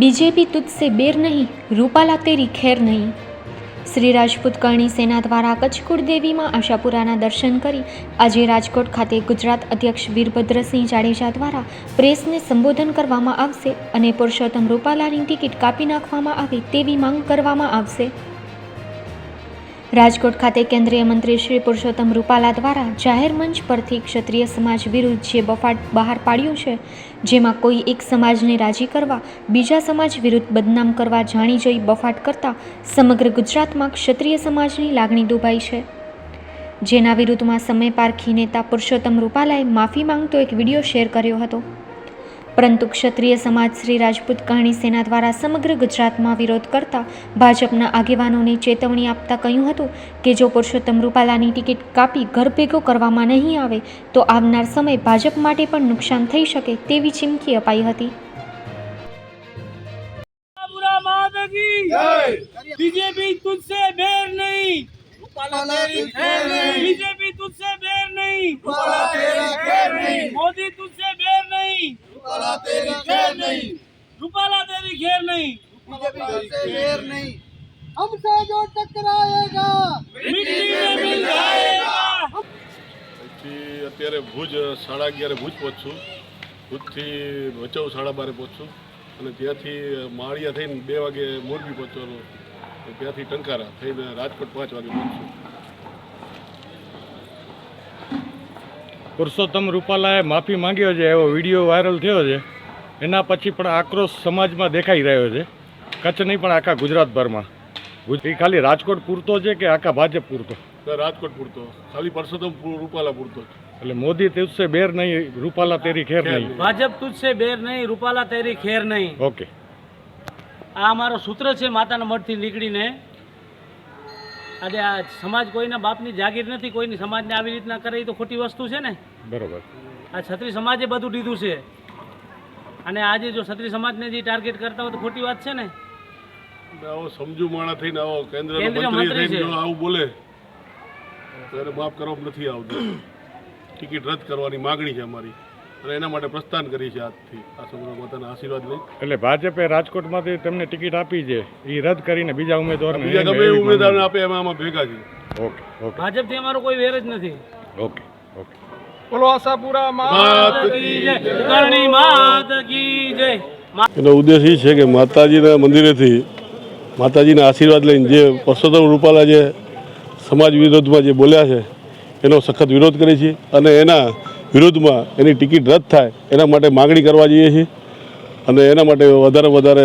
BJP તુજસે બેર નહીં, રૂપાલા તેરી ખેર નહીં. શ્રી રાજપૂત કરણી સેના દ્વારા કચ્છ દેવીમાં આશાપુરાના દર્શન કરી આજે રાજકોટ ખાતે ગુજરાત અધ્યક્ષ વીરભદ્રસિંહ જાડેજા દ્વારા પ્રેસને સંબોધન કરવામાં આવશે અને પુરુષોત્તમ રૂપાલાની ટિકિટ કાપી નાખવામાં આવે તેવી માંગ કરવામાં આવશે. રાજકોટ ખાતે કેન્દ્રીય મંત્રી શ્રી પુરુષોત્તમ રૂપાલા દ્વારા જાહેર મંચ પરથી ક્ષત્રિય સમાજ વિરુદ્ધ જે બફાટ બહાર પાડ્યું છે, જેમાં કોઈ એક સમાજને રાજી કરવા, બીજા સમાજ વિરુદ્ધ બદનામ કરવા જાણી જોઈ બફાટ કરતા સમગ્ર ગુજરાતમાં ક્ષત્રિય સમાજની લાગણી ડૂબાઈ છે. જેના વિરુદ્ધમાં સમય પારખી નેતા પુરુષોત્તમ રૂપાલાએ માફી માંગતો એક વીડિયો શેર કર્યો હતો. પરંતુ ક્ષત્રિય સમાજ શ્રી રાજપૂત કહણી સેના દ્વારા સમગ્ર ગુજરાતમાં વિરોધ કરતા ભાજપના આગેવાનોને ચેતવણી આપતા કહ્યું હતું કે જો પુરુષોત્તમ રૂપાલાની ટિકિટ કાપી ઘર ભેગો કરવામાં નહીં આવે તો આવનાર સમય ભાજપ માટે પણ નુકસાન થઈ શકે તેવી ચીમકી અપાઈ હતી. બીજેપી रूपाला तेरी घेर नहीं हमसे जो टकराएगा मिट्टी में मिल जाएगा પછી અત્યારે ભુજ સાડા અગિયારે ભુજ પહોંચશું ભુજથી ભચાઉ સાડા બારે પહોંચશું અને ત્યાંથી માળિયા થઈને બે વાગે મોરબી પહોંચવાનું અને ત્યાંથી ટંકારા થઈને રાજકોટ પાંચ વાગે પહોંચશું પુરુષોત્તમ રૂપાલાએ માફી માંગ્યો છે એવો વીડિયો વાયરલ થયો છે. એના પછી પણ આક્રોશ સમાજમાં દેખાઈ રહ્યો છે. કચ્છ નહીં પણ આખા ગુજરાતભરમાં. ગુજ- એ ખાલી રાજકોટ પૂરતો છે કે આખા ભાજપ પૂરતો? રાજકોટ પૂરતો. ખાલી પરસોત્તમ રૂપાલા પૂરતો એટલે મોદી તુજસે બેર નહીં રૂપાલા તેરી ખેર નહીં. ભાજપ તુझसे બેર નહીં રૂપાલા તેરી ખેર નહીં. ઓકે. આ અમારો સૂત્ર છે માતાના મઠથી નીકળીને. આજે આ સમાજ કોઈના બાપની જાગીર નથી કોઈની સમાજને આવી રીતના કરે એ તો ખોટી વસ્તુ છે ને? બરોબર. આ છત્રી સમાજે બધું લીધું છે. અને આજે જો છત્રી સમાજને જે ટાર્ગેટ કરતા હોય તો ખોટી વાત છે ને? આવો સમજુ માણા થઈને આવો કેન્દ્ર કેન્દ્રીય મંત્રી મંત્રી થઈને આવું બોલે તો એને માફ કરવામાં નથી આવતું. ટિકિટ રદ કરવાની માગણી છે અમારી. અને એના માટે પ્રસ્થાન કરી છે આજથી આ સમગ્ર માતાના આશીર્વાદ લઈ. એટલે ભાજપે રાજકોટમાંથી તમને ટિકિટ આપી છે. એ રદ કરીને બીજા ઉમેદવારને બીજા ગમે એ ઉમેદવારને આપે એમાં આમાં ભેગા છે. Okay okay. ભાજપથી અમારો કોઈ વેર જ નથી. Okay okay. બોલો આશાપુરા માત કી જય. કરણી માત કી જય. એનો ઉદ્દેશ એ છે કે માતાજીના મંદિરેથી માતાજીના આશીર્વાદ લઈને જે પરસોત્તમ રૂપાલા જે સમાજ વિરોધમાં જે બોલ્યા છે એનો સખત વિરોધ કરે છે અને એના વિરોધમાં એની ટિકિટ રદ થાય એના માટે માગણી કરવા જઈએ છીએ. અને એના માટે વધારે વધારે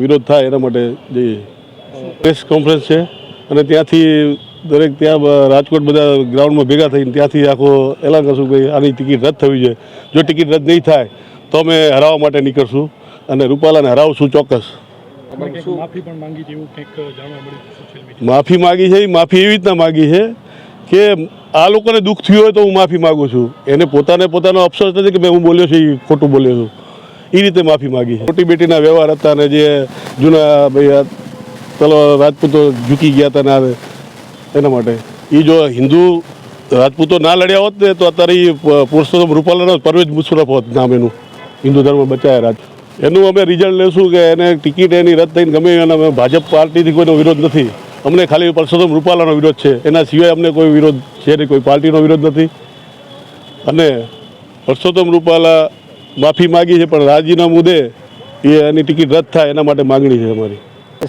વિરોધ થાય એના માટે જઈએ પ્રેસ કોન્ફરન્સ છે અને ત્યાંથી દરેક ત્યાં રાજકોટ બધા ગ્રાઉન્ડમાં ભેગા થઈને ત્યાંથી આખો એલાન કરશું કે આની ટિકિટ રદ થવી જોઈએ. જો ટિકિટ રદ નહીં થાય તો અમે હરાવવા માટે નીકળશું અને રૂપાલાને હરાવશું ચોક્કસ. માફી માંગી છે માફી એવી રીતના માગી છે કે આ લોકોને દુઃખ થયું હોય તો હું માફી માગું છું. એને પોતાને પોતાનો અફસોસ નથી કે મેં હું બોલ્યો છું, એ ખોટું બોલ્યો છું. એ રીતે માફી માગી છે. બેટીના વ્યવહાર હતા અને જે જૂના, ભાઈ પેલો રાજપૂતો ઝૂકી ગયા હતા ને એના માટે. એ જો હિન્દુ રાજપૂતો ના લડ્યા હોત ને તો અત્યારે એ પુરુષોત્તમ રૂપાલાનો પરવેજ મુશરફ હોત નામ એનું. હિન્દુ ધર્મ બચાયા રાજ. એનું અમે રિઝલ્ટ લેશું કે એને ટિકિટ એની રદ થઈને ગમે અમે ભાજપ પાર્ટીથી કોઈનો વિરોધ નથી. અમને ખાલી પરસોત્તમ રૂપાલાનો વિરોધ છે. એના સિવાય અમને કોઈ વિરોધ છે નહીં, કોઈ પાર્ટીનો વિરોધ નથી. અને પરસોત્તમ રૂપાલા માફી માગી છે, પણ રાજીનામું દે, એ એની ટિકિટ રદ થાય એના માટે માગણી છે અમારી.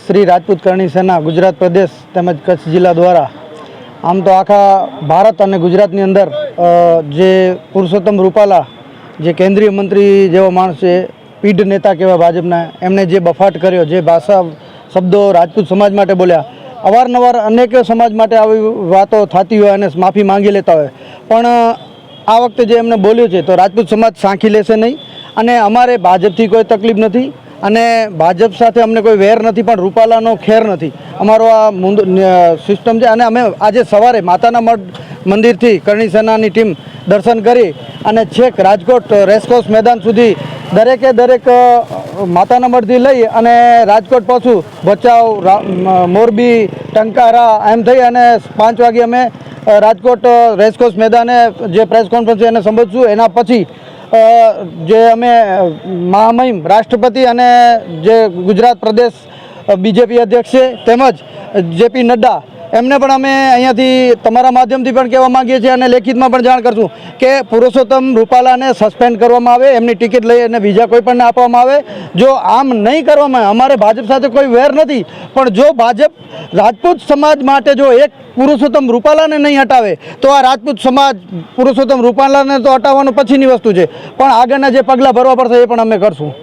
શ્રી રાજપૂત કરણી સેના, ગુજરાત પ્રદેશ તેમજ કચ્છ જિલ્લા દ્વારા. આમ તો આખા ભારત અને ગુજરાતની અંદર જે પુરુષોત્તમ રૂપાલા, જે કેન્દ્રીય મંત્રી જેવો માણસ છે, પીઢ નેતા કહેવાય ભાજપના, એમણે જે બફાટ કર્યો, જે ભાષા, શબ્દો રાજપૂત સમાજ માટે બોલ્યા અવારનવાર અનેક સમાજ માટે આવી વાતો થતી હોય અને માફી માંગી લેતા હોય. પણ આ વખતે જે એમને બોલ્યું છે, તો રાજપૂત સમાજ સાંખી લેશે નહીં અને અમારે ભાજપથી કોઈ તકલીફ નથી અને ભાજપ સાથે અમને કોઈ વેર નથી, પણ રૂપાલાનો ખેર નથી. અમારો આ મુંદ સિસ્ટમ છે અને અમે આજે સવારે માતાના મઠ મંદિરથી કરણી સેનાની ટીમ દર્શન કરી અને છેક રાજકોટ રેસકોર્સ મેદાન સુધી દરેકે દરેક માતાના મઢથી લઈ અને રાજકોટ પાછું ભચાઉ મોરબી, ટંકારા, એમ થઈ અને પાંચ વાગે અમે રાજકોટ રેસકોર્સ મેદાને જે પ્રેસ કોન્ફરન્સ એને સંબોધશું. એના પછી જે અમે મહામહિમ રાષ્ટ્રપતિ અને જે ગુજરાત પ્રદેશ બીજેપી અધ્યક્ષ છે, તેમજ જેપી નડ્ડા એમને પણ અમે અહીંયાથી તમારા માધ્યમથી પણ કહેવા માંગીએ છીએ અને લેખિતમાં પણ જાણ કરશું કે પુરુષોત્તમ રૂપાલાને સસ્પેન્ડ કરવામાં આવે, એમની ટિકિટ લઈ અને બીજા કોઈ પણને આપવામાં આવે. જો આમ નહીં કરવામાં આવે, અમારે ભાજપ સાથે કોઈ વેર નથી, પણ જો ભાજપ રાજપૂત સમાજ માટે જો એક પુરુષોત્તમ રૂપાલાને નહીં હટાવે, તો આ રાજપૂત સમાજ પુરુષોત્તમ રૂપાલાને તો હટાવવાનું પછીની વસ્તુ છે. પણ આગળના જે પગલાં ભરવા પડશે એ પણ અમે કરશું.